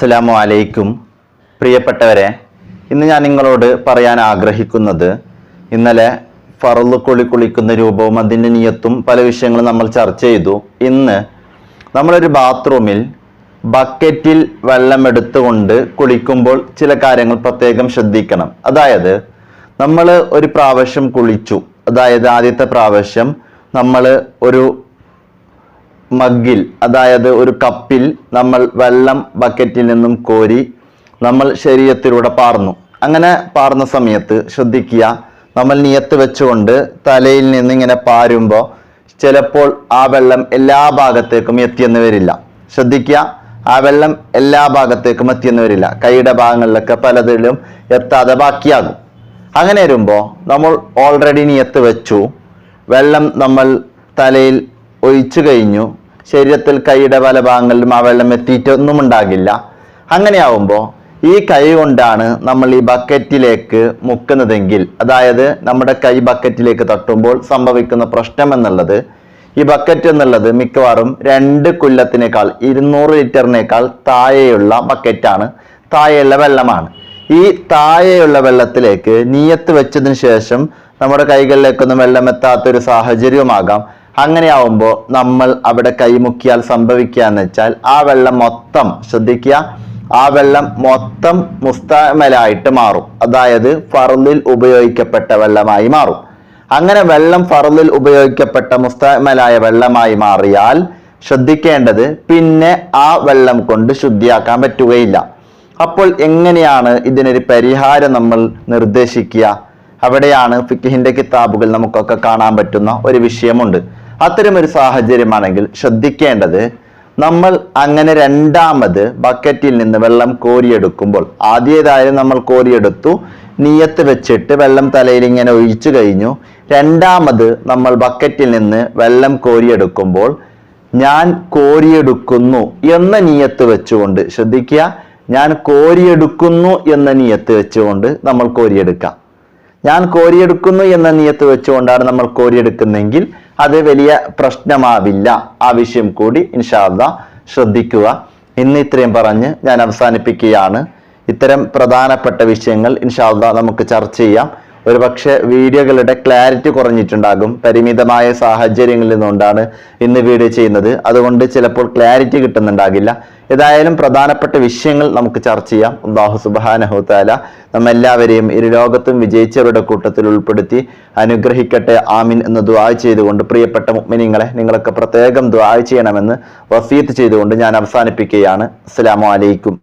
അസ്സലാമു അലൈക്കും. പ്രിയപ്പെട്ടവരെ ഇന്ന് ഞാൻ നിങ്ങളോട് പറയാൻ ആഗ്രഹിക്കുന്നത് ഇന്നലെ ഫറൽ കുളി കുളിക്കുന്ന രൂപവും അതിന്റെ നിയത്തും പല വിഷയങ്ങളും നമ്മൾ ചർച്ച ചെയ്തു. ഇന്ന് നമ്മളൊരു ബാത്റൂമിൽ ബക്കറ്റിൽ വെള്ളം എടുത്തുകൊണ്ട് കുളിക്കുമ്പോൾ ചില കാര്യങ്ങൾ പ്രത്യേകം ശ്രദ്ധിക്കണം. അതായത് നമ്മൾ ഒരു പ്രാവശ്യം കുളിച്ചു. അതായത് ആദ്യത്തെ പ്രാവശ്യം നമ്മൾ ഒരു മഗ്ഗിൽ അതായത് ഒരു കപ്പിൽ നമ്മൾ വെള്ളം ബക്കറ്റിൽ നിന്നും കോരി നമ്മൾ ശരീരത്തിലൂടെ പാർന്നു. അങ്ങനെ പാർന്ന സമയത്ത് ശ്രദ്ധിക്കുക നമ്മൾ നിയത്ത് വെച്ചുകൊണ്ട് തലയിൽ നിന്ന് ഇങ്ങനെ പാരുമ്പോൾ ചിലപ്പോൾ ആ വെള്ളം എല്ലാ ഭാഗത്തേക്കും എത്തിയെന്ന് വരില്ല. ശ്രദ്ധിക്കുക ആ വെള്ളം എല്ലാ ഭാഗത്തേക്കും എത്തിയെന്ന് വരില്ല. കൈയുടെ ഭാഗങ്ങളിലൊക്കെ പലതിലും എത്താതെ ബാക്കിയാകും. അങ്ങനെ വരുമ്പോൾ നമ്മൾ ഓൾറെഡി നിയത്ത് വെച്ചു വെള്ളം നമ്മൾ തലയിൽ ഒഴിച്ചു കഴിഞ്ഞു ശരീരത്തിൽ കൈയുടെ പല ഭാഗങ്ങളിലും ആ വെള്ളം എത്തിയിട്ടൊന്നും ഉണ്ടാകില്ല. അങ്ങനെയാവുമ്പോൾ ഈ കൈ കൊണ്ടാണ് നമ്മൾ ഈ ബക്കറ്റിലേക്ക് മുക്കുന്നതെങ്കിൽ അതായത് നമ്മുടെ കൈ ബക്കറ്റിലേക്ക് തട്ടുമ്പോൾ സംഭവിക്കുന്ന പ്രശ്നം എന്നുള്ളത് ഈ ബക്കറ്റ് എന്നുള്ളത് മിക്കവാറും രണ്ട് കൊല്ലത്തിനേക്കാൾ ഇരുന്നൂറ് ലിറ്ററിനേക്കാൾ താഴെയുള്ള ബക്കറ്റാണ് താഴെയുള്ള വെള്ളമാണ്. ഈ താഴെയുള്ള വെള്ളത്തിലേക്ക് നീയത്ത് വെച്ചതിന് ശേഷം നമ്മുടെ കൈകളിലേക്കൊന്നും വെള്ളം എത്താത്തൊരു സാഹചര്യമാകാം അങ്ങനെയാവുമ്പോൾ നമ്മൾ അവിടെ കൈമുക്കിയാൽ സംഭവിക്കുക എന്ന് വെച്ചാൽ ആ വെള്ളം മൊത്തം ശ്രദ്ധിക്കുക ആ വെള്ളം മൊത്തം മുസ്തമലായിട്ട് മാറും. അതായത് ഫറുലിൽ ഉപയോഗിക്കപ്പെട്ട വെള്ളമായി മാറും. അങ്ങനെ വെള്ളം ഫറുലിൽ ഉപയോഗിക്കപ്പെട്ട മുസ്തമലായ വെള്ളമായി മാറിയാൽ ശ്രദ്ധിക്കേണ്ടത് പിന്നെ ആ വെള്ളം കൊണ്ട് ശുദ്ധിയാക്കാൻ പറ്റുകയില്ല. അപ്പോൾ എങ്ങനെയാണ് ഇതിനൊരു പരിഹാരം നമ്മൾ നിർദ്ദേശിക്കുക? അവിടെയാണ് ഫിക്കിഹിന്റെ കിതാബുകൾ നമുക്കൊക്കെ കാണാൻ പറ്റുന്ന ഒരു വിഷയമുണ്ട്. അത്തരം ഒരു സാഹചര്യമാണെങ്കിൽ ശ്രദ്ധിക്കേണ്ടത് നമ്മൾ അങ്ങനെ രണ്ടാമത് ബക്കറ്റിൽ നിന്ന് വെള്ളം കോരിയെടുക്കുമ്പോൾ ആദ്യതായാലും നമ്മൾ കോരിയെടുത്തു നീയത്ത് വെച്ചിട്ട് വെള്ളം തലയിൽ ഇങ്ങനെ ഒഴിച്ചു കഴിഞ്ഞു. രണ്ടാമത് നമ്മൾ ബക്കറ്റിൽ നിന്ന് വെള്ളം കോരിയെടുക്കുമ്പോൾ ഞാൻ കോരിയെടുക്കുന്നു എന്ന നീയത്ത് വെച്ചുകൊണ്ട് ശ്രദ്ധിക്കുക. ഞാൻ കോരിയെടുക്കുന്നു എന്ന നീയത്ത് വെച്ചുകൊണ്ട് നമ്മൾ കോരിയെടുക്കാം. ഞാൻ കോരിയെടുക്കുന്നു എന്ന നീയത്ത് വെച്ചുകൊണ്ടാണ് നമ്മൾ കോരിയെടുക്കുന്നെങ്കിൽ അത് വലിയ പ്രശ്നമാവില്ല. ആ വിഷയം കൂടി ഇൻഷാല്ല ശ്രദ്ധിക്കുക. ഇന്ന് ഇത്രയും പറഞ്ഞ് ഞാൻ അവസാനിപ്പിക്കുകയാണ്. ഇത്തരം പ്രധാനപ്പെട്ട വിഷയങ്ങൾ ഇൻഷാല്ല നമുക്ക് ചർച്ച ചെയ്യാം. ഒരുപക്ഷെ വീഡിയോകളുടെ ക്ലാരിറ്റി കുറഞ്ഞിട്ടുണ്ടാകും പരിമിതമായ സാഹചര്യങ്ങളിൽ നിന്നുകൊണ്ടാണ് ഇന്ന് വീഡിയോ ചെയ്യുന്നത്. അതുകൊണ്ട് ചിലപ്പോൾ ക്ലാരിറ്റി കിട്ടുന്നുണ്ടാകില്ല. ഏതായാലും പ്രധാനപ്പെട്ട വിഷയങ്ങൾ നമുക്ക് ചർച്ച ചെയ്യാം. അള്ളാഹു സുബാനഹുത്താല നമ്മെല്ലാവരെയും ഇരു ലോകത്തും വിജയിച്ചവരുടെ കൂട്ടത്തിൽ ഉൾപ്പെടുത്തി അനുഗ്രഹിക്കട്ടെ. ആമിൻ എന്ന് ദ്വാ ചെയ്തുകൊണ്ട് പ്രിയപ്പെട്ട മുഅ്മിനീങ്ങളെ നിങ്ങളൊക്കെ പ്രത്യേകം ദ്വാ ചെയ്യണമെന്ന് വസീത്ത് ചെയ്തുകൊണ്ട് ഞാൻ അവസാനിപ്പിക്കുകയാണ്. അസ്സലാമു അലൈക്കും.